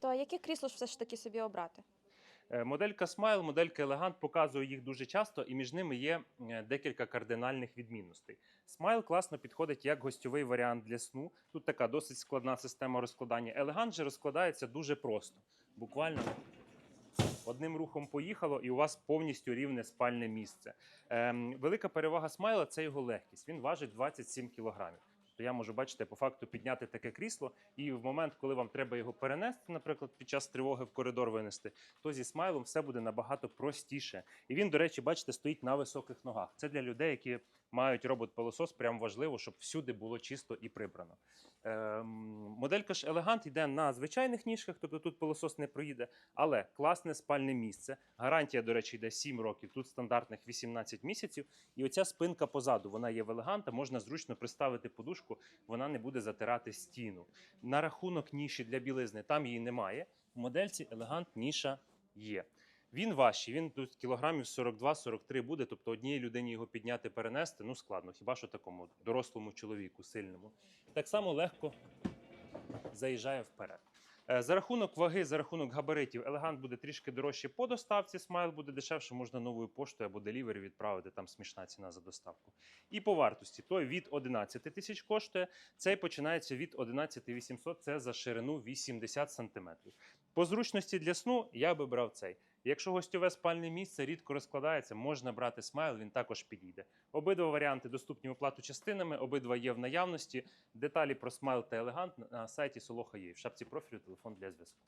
То яке крісло ж все ж таки собі обрати? Е, Моделька Smile, моделька Elegant показую їх дуже часто, і між ними є е, декілька кардинальних відмінностей. Smile класно підходить як гостьовий варіант для сну. Тут така досить складна система розкладання. Elegant же розкладається дуже просто. Буквально одним рухом поїхало, і у вас повністю рівне спальне місце. Ем, велика перевага Смайла це його легкість. Він важить 27 кілограмів. То я можу бачите, по факту підняти таке крісло, і в момент, коли вам треба його перенести, наприклад, під час тривоги в коридор винести, то зі смайлом все буде набагато простіше. І він, до речі, бачите, стоїть на високих ногах. Це для людей, які мають робот-пилосос. Прям важливо, щоб всюди було чисто і прибрано. Ем, моделька ж Elegant йде на звичайних ніжках, тобто тут пилосос не проїде, але класне спальне місце. Гарантія, до речі, йде 7 років, тут стандартних 18 місяців. І оця спинка позаду, вона є в елеганта, можна зручно приставити подушку, вона не буде затирати стіну. На рахунок ніші для білизни там її немає. В модельці елегант ніша є. Він важчий, він тут кілограмів 42-43 буде, тобто одній людині його підняти, перенести, ну складно, хіба що такому дорослому чоловіку, сильному. Так само легко заїжджає вперед. Е, За рахунок ваги, за рахунок габаритів, елегант буде трішки дорожче по доставці, смайл буде дешевше, можна новою поштою або делівері відправити, там смішна ціна за доставку. І по вартості той від 11 тисяч коштує, цей починається від 11 800, це за ширину 80 см. По зручності для сну я би брав цей. Якщо гостьове спальне місце рідко розкладається, можна брати смайл, він також підійде. Обидва варіанти доступні оплату частинами, обидва є в наявності. Деталі про смайл та елегант на сайті Солоха є. В шапці профілю телефон для зв'язку.